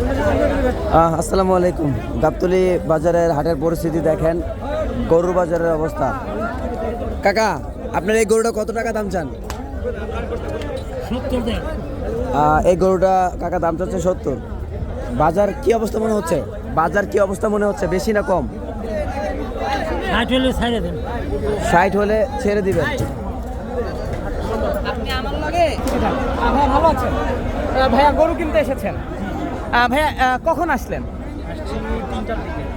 আহ, আসসালামু আলাইকুম। গাবতলি বাজারের হাটের পরিস্থিতি দেখেন গরুর বাজারের অবস্থা। কাকা আপনার এই গরুটা কত টাকা দাম চান? এই গরুটা কাকা দাম চাচ্ছে সত্তর। বাজার কি অবস্থা মনে হচ্ছে? বাজার কি অবস্থা মনে হচ্ছে বেশি না কম? ষাট হলে ছাড়ে দেন। ষাট হলে ছেড়ে দিবেন। আপনি আমার লগে? ভাইয়া ভালো আছেন। ভাইয়া গরু কিনতে এসেছেন। ভাইয়া কখন আসলেন?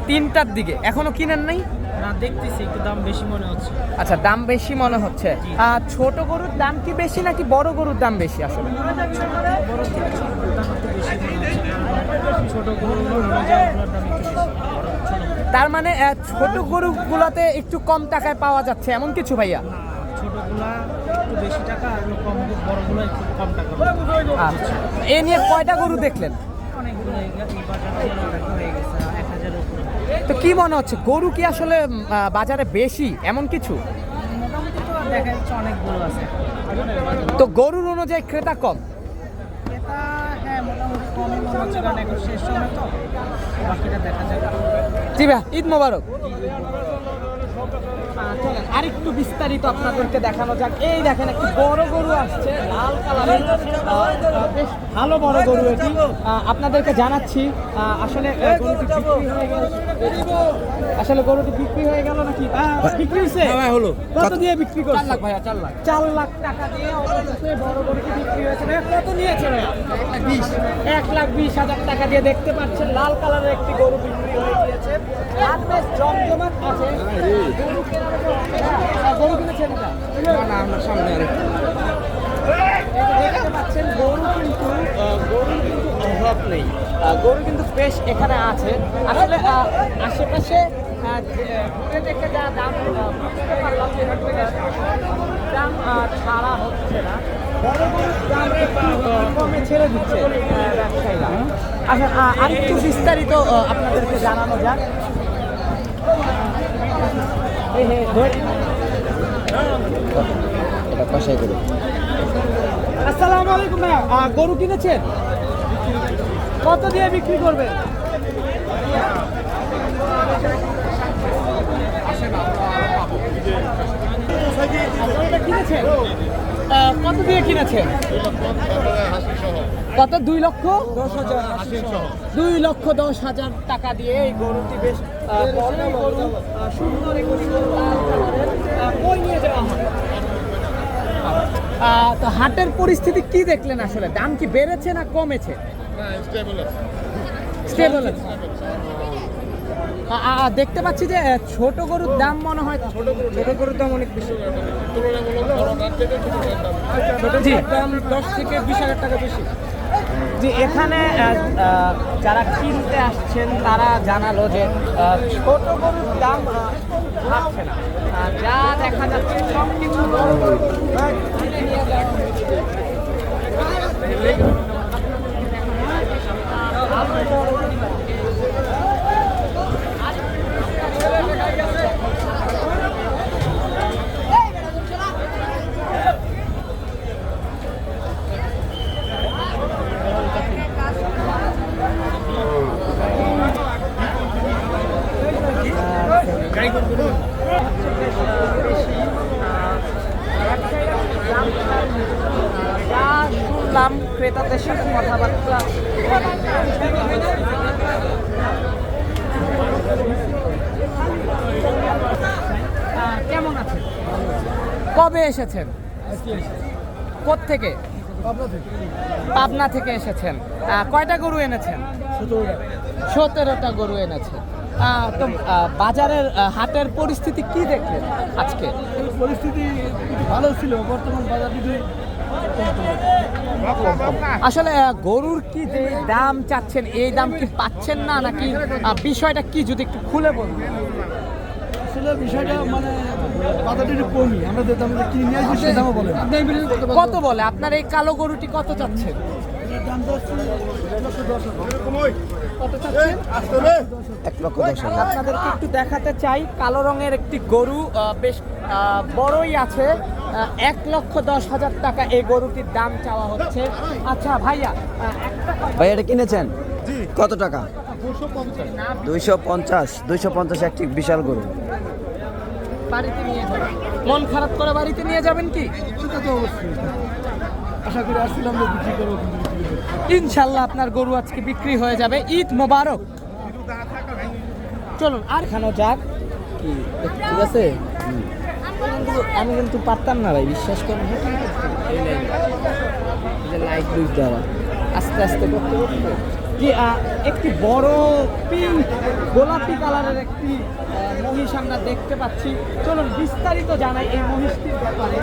তিনটার দিকে। এখনও কিনেন নাই? দেখতেছি একটু দাম বেশি মনে হচ্ছে। আচ্ছা দাম বেশি মনে হচ্ছে। ছোট গরুর দাম কি বেশি নাকি বড় গরুর দাম বেশি আসলে? তার মানে ছোট গরুগুলোতে একটু কম টাকায় পাওয়া যাচ্ছে এমন কিছু ভাইয়া? না ছোটগুলা একটু বেশি টাকা আর কম বড়গুলো একটু কম টাকা আচ্ছা। এ নিয়ে কয়টা গরু দেখলেন? তো কি মনে হচ্ছে গরু কি আসলে বাজারে বেশি এমন কিছু? তো গরুর অনুযায়ী ক্রেতা কম? হ্যাঁ জি ভাইয়া ঈদ মোবারক। আরেকটু বিস্তারিত আপনাদেরকে দেখানো যাক। এই দেখেন একটি বড় গরু আসছে লাল কালারের বেশ ভালো বড় গরু এটি। আপনাদেরকে জানাচ্ছি আসলে গরুটি বিক্রি হয়ে গেল। আসলে গরুটি বিক্রি হয়ে গেল নাকি? বিক্রি হয়েছে? হলো। কত দিয়ে বিক্রি করছে? চার লাখ ভাইয়া, চার লাখ। চার লাখ টাকা দিয়ে বড় গরুটি বিক্রি হয়েছে। ভাইয়া, কত নিয়েছে ভাইয়া? এক লাখ বিশ। হাজার টাকা দিয়ে দেখতে পাচ্ছেন লাল কালারের একটি গরু বিক্রি হয়ে গিয়েছে। আর বেশ জমজমাট আছে। গরু গরু কিন্তু কিন্তু নেই গরু কিন্তু বেশ এখানে আছে আসলে আশেপাশে যে, দাম ছাড়া হচ্ছে না একটু ছেড়ে দিচ্ছে আচ্ছা আহ, আরেকটু বিস্তারিত আপনাদেরকে জানানো যাক। আসসালামু আলাইকুম গরু কিনেছেন? কত দিয়ে বিক্রি করবেন? কত দিয়ে কিনেছেন? কত, দুই লক্ষ? দশ হাজার দুই লক্ষ দশ হাজার টাকা দিয়ে এই গরুটি বেশ গরু লাল কালারের। আহ, কই নিয়ে যাওয়া হয় আহ, তো হাটের পরিস্থিতি কি দেখলেন আসলে? দাম কি বেড়েছে না কমেছে? স্টেবল আছে। আ- আ- দেখতে পাচ্ছি যে ছোট গরুর দাম মনে হয় ছোট গরুর দাম অনেক বেশি। দাম দশ থেকে বিশ হাজার টাকা বেশি। যে এখানে যারা কিনতে আসছেন তারা জানালো যে ছোট গরুর দাম না। যা দেখা যাচ্ছে সব কিছু বড় গরু কিনে নিয়ে যাওয়া হচ্ছে। যা শুনলাম ক্রেতাদের সাথে কেমন কবে এসেছেন? থেকে পাবনা থেকে এসেছেন। কয়টা গরু এনেছেন? সতেরোটা গরু এনেছেন। তো বাজারের হাটের পরিস্থিতি কি দেখলেন আজকে? পরিস্থিতি ভালো ছিল। বর্তমান বাজার যদি আসলে গরুর কি যে দাম চাচ্ছেন এই দাম কি পাচ্ছেন না নাকি বিষয়টা কি যদি একটু খুলে বলুন? বিষয়টা মানে কমই। আমরা যে দামে কিনে নিয়ে আসি সে দামও বলেন কত বলে? আপনার এই কালো গরুটি কত চাচ্ছেন? এক লক্ষ দশ হাজার। আপনাদেরকে একটু দেখাতে চাই কালো রঙের একটি গরু বেশ বড়ই আছে। এক লক্ষ দশ হাজার টাকা এই গরুটির দাম চাওয়া হচ্ছে। আচ্ছা ভাইয়া আহ, একটা ভাই এটা কিনেছেন? কত টাকা? দুইশো পঞ্চাশ। দুইশো পঞ্চাশ একটি বিশাল গরু। বাড়িতে নিয়ে যাবেন। মন খারাপ করে বাড়িতে নিয়ে যাবেন কি? অবশ্যই। আশা করি আসছিলাম যে বিক্রি করব ইনশাল্লাহ আপনার গরু আজকে বিক্রি হয়ে যাবে। ঈদ মোবারক। চলুন, আর খানো যাক। কি, ঠিক আছে? আমি কিন্তু পারতাম না ভাই, বিশ্বাস করুন। আস্তে আস্তে করতে করতে। জি একটি বড় পিঙ্ক গোলাপি কালারের একটি মহিষ আমরা দেখতে পাচ্ছি। চলুন, বিস্তারিত জানাই এই মহিষটির ব্যাপারে।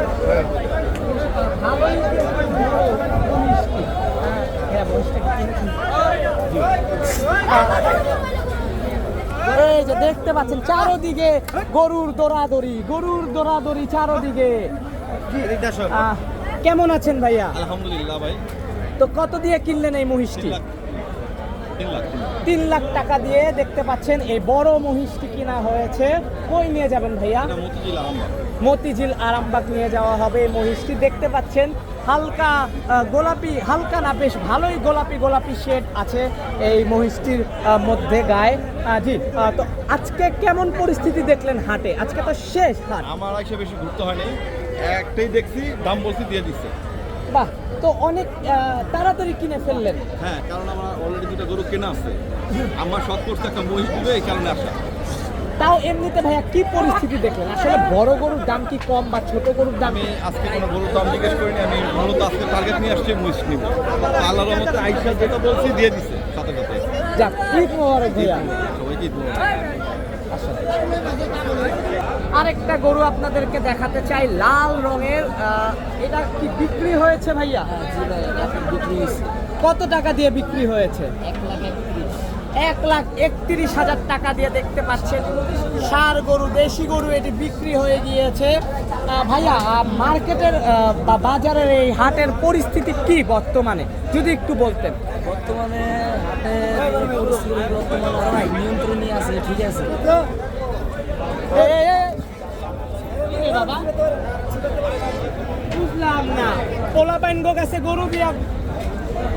এই যে দেখতে পাচ্ছেন চারোদিকে গরুর দৌড়াদৌড়ি গরুর দৌড়াদৌড়ি চারোদিকে। কেমন আছেন ভাইয়া? আলহামদুলিল্লাহ ভাই। তো কত দিয়ে কিনলেন এই মহিষটি? তিন লাখ। টাকা দিয়ে দেখতে পাচ্ছেন এই বড় মহিষটি কিনা হয়েছে। কই নিয়ে যাবেন ভাইয়া? মতিঝিল আরামবাগ। মতিঝিল আরামবাগ নিয়ে যাওয়া হবে এই মহিষটি। দেখতে পাচ্ছেন হালকা গোলাপি হালকা না বেশ ভালোই গোলাপি গোলাপি শেড আছে এই মহিষটির মধ্যে গায়ে। জি তো আজকে কেমন পরিস্থিতি দেখলেন হাটে? আজকে তো শেষ হাট। আমার আইসে বেশি ঘুরতে হয়নি। একটাই দেখছি দাম বলছি দিয়ে দিচ্ছে। বাহ তো অনেক তাড়াতাড়ি কিনে ফেললেন। হ্যাঁ কারণ আমার অলরেডি দুটো গরু কেনা আছে। আমার শখ করছে একটা মহিষ দিবে এই কারণে আসা। তাও এমনিতে ভাইয়া কি পরিস্থিতি দেখলেন? আসলে বড় গরুর দাম কি কম বা ছোট গরুর দাম? আমি আজকে কোনো গরুর দাম জিজ্ঞেস করিনি আমি মূলত আজকে টার্গেট নিয়ে আসছি মহিষ নিব। আল্লাহর রহমতে আইসা যেটা বলছি দিয়ে দিছে সাথে সাথে। যাক ঈদ মোবারক ভাইয়া। সবাইকে ঈদ মোবারক। আরেকটা গরু আপনাদেরকে দেখাতে চাই লাল রঙের এটা কি বিক্রি হয়েছে ভাইয়া? কত টাকা দিয়ে বিক্রি হয়েছে? এক লাখ একত্রিশ হাজার টাকা দিয়ে দেখতে পাচ্ছেন। সার গরু দেশি গরু এটি বিক্রি হয়ে গিয়েছে। ভাইয়া মার্কেটের বা বাজারের এই হাটের পরিস্থিতি কি বর্তমানে? যদি একটু বলতেন। বর্তমানে হাটের পরিস্থিতি বর্তমানে আছে ঠিক আছে। বাবা? বুঝলাম না। পোলা পাইন গো গেছে গরু দিয়া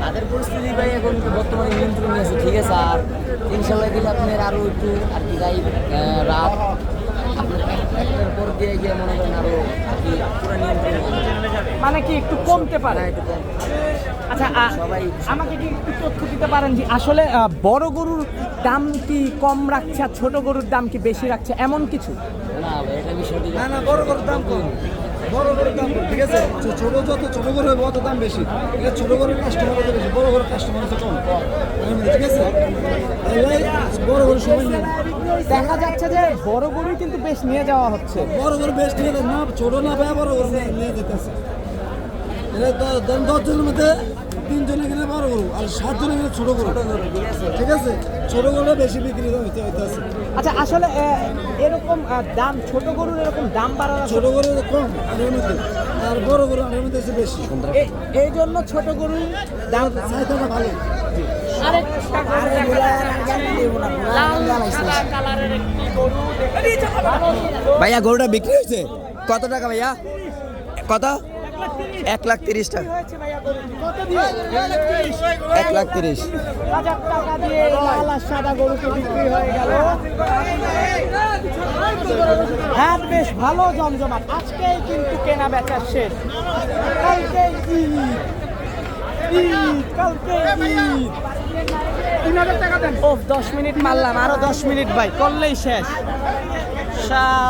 তাদের পরিস্থিতি ভাই এখন বর্তমানে নিয়ন্ত্রণই আছে ঠিক আছে? আর ইনশাল্লাহ গেলে আপনার আরও একটু আর কি গাই রাত আপনার একটার পর দিয়ে গিয়ে মনে করেন আরও আর কি পুরো নিয়ন্ত্রণ মানে কি একটু কমতে পারে? একটু কম। আচ্ছা আমাকে কি একটু তথ্য দিতে পারেন যে আসলে বড় গরুর দাম কি কম রাখছে আর ছোট গরুর দাম কি বেশি রাখছে? এমন কিছু? না এটা বিষয় না না বড় বড় দাম কম। বড় বড় দাম ঠিক আছে? ছোটো যত ছোট করে হবে অত দাম বেশি। ঠিক আছে ছোট করে কাস্টমার হতে বেশি? বড় করে কাস্টমার হচ্ছে কম। ঠিক আছে? বড় করে সময় নেই। দেখা যাচ্ছে যে বড় গরু কিন্তু বেশ নিয়ে যাওয়া হচ্ছে। বড় করে বেশ নিয়ে না ছোট না পায় বড় করে নিয়ে- যেতেছে। এটা দশ জনের মধ্যে তিনজনে কিনে বড় গরু আর সাতজনে কিনে ছোট গরু ঠিক আছে? ছোট গরু বেশি বিক্রি হইতে হইতেছে আচ্ছা আসলে এরকম দাম ছোট গরুর এরকম দাম বাড়ানো ছোট গরু কম আরের মধ্যে। আর বড় গরু আরের মধ্যে বেশি। এ- এই জন্য ছোট গরু দাম চাহিদাটা ভালো। আরেকটা। ভাইয়া গরুটা বিক্রি হয়েছে? কত টাকা ভাইয়া? কত? এক লাখ তিরিশ টাকা? এক লাখ তিরিশ। হয়ে, বেশ ভালো জমজমাট। আজকেই কিন্তু কেনা বেচা শেষ। ও দশ মিনিট মারলাম, আরও দশ মিনিট ভাই, করলেই শেষ।